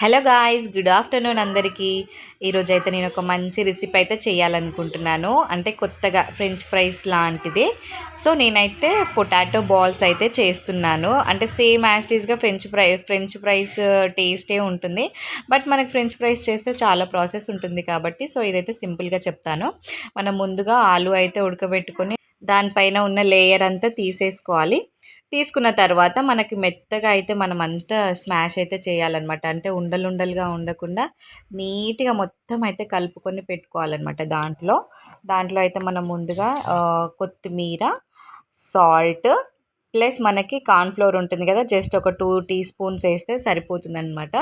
Hello guys good afternoon అందరికీ. ఈరోజు అయితే నేను ఒక మంచి రెసిపీ అయితే చేయాలనుకుంటున్నాను. అంటే కొత్తగా ఫ్రెంచ్ ఫ్రైస్ లాంటిది. సో నేనైతే పొటాటో బాల్స్ అయితే చేస్తున్నాను. అంటే సేమ్ యాస్టీస్గా French fry French fries uh, టేస్టే ఉంటుంది. బట్ మనకి ఫ్రెంచ్ ఫ్రైస్ చేస్తే చాలా ప్రాసెస్ ఉంటుంది కాబట్టి సో ఇదైతే సింపుల్గా చెప్తాను. మనం ముందుగా ఆలు అయితే ఉడకబెట్టుకొని దానిపైన ఉన్న లేయర్ అంతా తీసేసుకోవాలి. తీసుకున్న తర్వాత మనకి మెత్తగా అయితే మనం అంతా స్మాష్ అయితే చేయాలన్నమాట. అంటే ఉండలుండలుగా ఉండకుండా నీట్గా మొత్తం అయితే కలుపుకొని పెట్టుకోవాలన్నమాట దాంట్లో. దాంట్లో అయితే మనం ముందుగా కొత్తిమీర సాల్ట్ ప్లస్ మనకి కార్న్ఫ్లోర్ ఉంటుంది కదా జస్ట్ ఒక టూ టీ స్పూన్స్ వేస్తే సరిపోతుందనమాట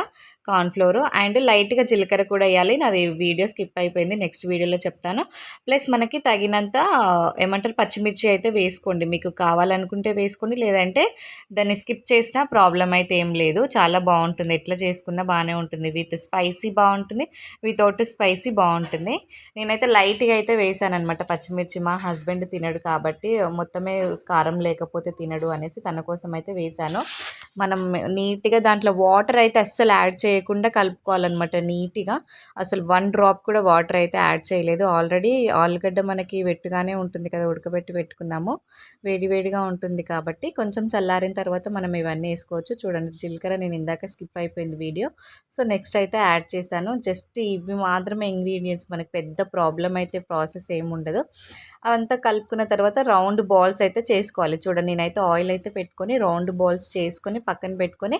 కార్న్ఫ్లోర్. అండ్ లైట్గా జీలకర్ర కూడా వేయాలి. నాది వీడియో స్కిప్ అయిపోయింది నెక్స్ట్ వీడియోలో చెప్తాను. ప్లస్ మనకి తగినంత ఏమంటారు పచ్చిమిర్చి అయితే వేసుకోండి. మీకు కావాలనుకుంటే వేసుకోండి లేదంటే దాన్ని స్కిప్ చేసినా ప్రాబ్లం అయితే ఏం లేదు. చాలా బాగుంటుంది. ఎట్లా చేసుకున్నా బాగానే ఉంటుంది. విత్ స్పైసీ బాగుంటుంది. వితౌట్ స్పైసీ బాగుంటుంది. నేనైతే లైట్గా అయితే వేసాను అనమాట పచ్చిమిర్చి మా హస్బెండ్ తినడు కాబట్టి మొత్తమే కారం లేకపోతే తినడు. అనేసి తన కోసం అయితే వేశాను. మనం నీట్గా దాంట్లో వాటర్ అయితే అస్సలు యాడ్ చేయకుండా కలుపుకోవాలన్నమాట నీట్గా. అసలు వన్ డ్రాప్ కూడా వాటర్ అయితే యాడ్ చేయలేదు. ఆల్రెడీ ఆలుగడ్డ మనకి వెట్టుగానే ఉంటుంది కదా ఉడకబెట్టి పెట్టుకున్నాము. వేడివేడిగా ఉంటుంది కాబట్టి కొంచెం చల్లారిన తర్వాత మనం ఇవన్నీ వేసుకోవచ్చు. చూడండి జీలకర్ర నేను ఇందాక స్కిప్ అయిపోయింది వీడియో. సో నెక్స్ట్ అయితే యాడ్ చేశాను. జస్ట్ ఇవి మాత్రమే ఇంగ్రీడియంట్స్. మనకి పెద్ద ప్రాబ్లం అయితే ప్రాసెస్ ఏమి ఉండదు. అవంతా కలుపుకున్న తర్వాత రౌండ్ బాల్స్ అయితే చేసుకోవాలి. చూడండి నేనైతే ఆయిల్ అయితే పెట్టుకొని రౌండ్ బాల్స్ చేసుకొని పక్కన పెట్టుకొని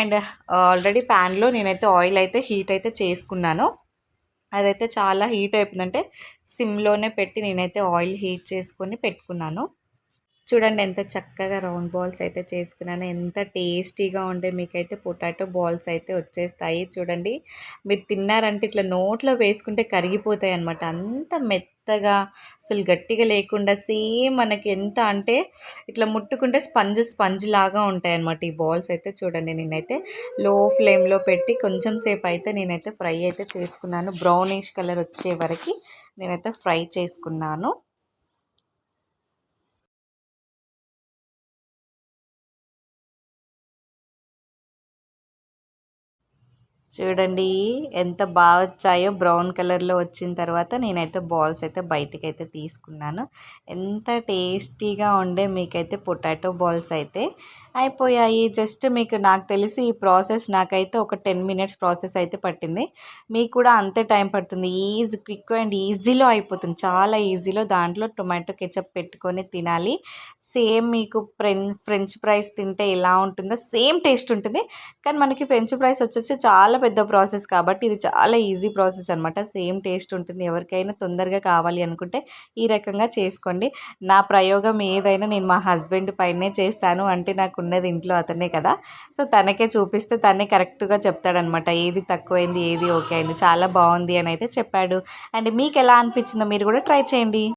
అండ్ ఆల్రెడీ ప్యాన్లో నేనైతే ఆయిల్ అయితే హీట్ అయితే చేసుకున్నాను. అదైతే చాలా హీట్ అయిపోయిందంటే సిమ్లోనే పెట్టి నేనైతే ఆయిల్ హీట్ చేసుకొని పెట్టుకున్నాను. చూడండి ఎంత చక్కగా రౌండ్ బాల్స్ అయితే చేసుకున్నాను. ఎంత టేస్టీగా ఉండే మీకైతే పొటాటో బాల్స్ అయితే వచ్చేస్తాయి చూడండి. మీరు తిన్నారంటే ఇట్లా నోట్లో వేసుకుంటే కరిగిపోతాయి అనమాట అంత మెత్తగా అసలు గట్టిగా లేకుండా సేమ్ మనకి ఎంత అంటే ఇట్లా ముట్టుకుంటే స్పంజ్ స్పంజ్ లాగా ఉంటాయి అనమాట ఈ బాల్స్ అయితే చూడండి. నేనైతే లో ఫ్లేమ్లో పెట్టి కొంచెం సేపు అయితే నేనైతే ఫ్రై అయితే చేసుకున్నాను. బ్రౌనిష్ కలర్ వచ్చే వరకు నేనైతే ఫ్రై చేసుకున్నాను. చూడండి ఎంత బాగా వచ్చాయో. బ్రౌన్ కలర్లో వచ్చిన తర్వాత నేనైతే బాల్స్ అయితే బయటికి అయితే తీసుకున్నాను. ఎంత టేస్టీగా ఉండే మీకైతే పొటాటో బాల్స్ అయితే అయిపోయాయి. జస్ట్ మీకు నాకు తెలిసి ఈ ప్రాసెస్ నాకైతే ఒక టెన్ మినిట్స్ ప్రాసెస్ అయితే పట్టింది. మీకు కూడా అంతే టైం పడుతుంది. ఈజీ క్విక్ అండ్ ఈజీలో అయిపోతుంది. చాలా ఈజీలో దాంట్లో టొమాటో కెచప్ పెట్టుకొని తినాలి. సేమ్ మీకు ఫ్రెంచ్ ఫ్రెంచ్ ఫ్రైస్ తింటే ఎలా ఉంటుందో సేమ్ టేస్ట్ ఉంటుంది. కానీ మనకి ఫ్రెంచ్ ఫ్రైస్ వచ్చేసి చాలా పెద్ద ప్రాసెస్ కాబట్టి ఇది చాలా ఈజీ ప్రాసెస్ అనమాట సేమ్ టేస్ట్ ఉంటుంది. ఎవరికైనా తొందరగా కావాలి అనుకుంటే ఈ రకంగా చేసుకోండి. నా ప్రయోగం ఏదైనా నేను మా హస్బెండ్ పైనే చేస్తాను. అంటే నాకు ఉన్నది ఇంట్లో అతనే కదా. సో తనకే చూపిస్తే తనే కరెక్ట్గా చెప్తాడనమాట ఏది తక్కువైంది ఏది ఓకే అయింది. చాలా బాగుంది అని అయితే చెప్పాడు. అండ్ మీకు ఎలా అనిపించిందో మీరు కూడా ట్రై చేయండి.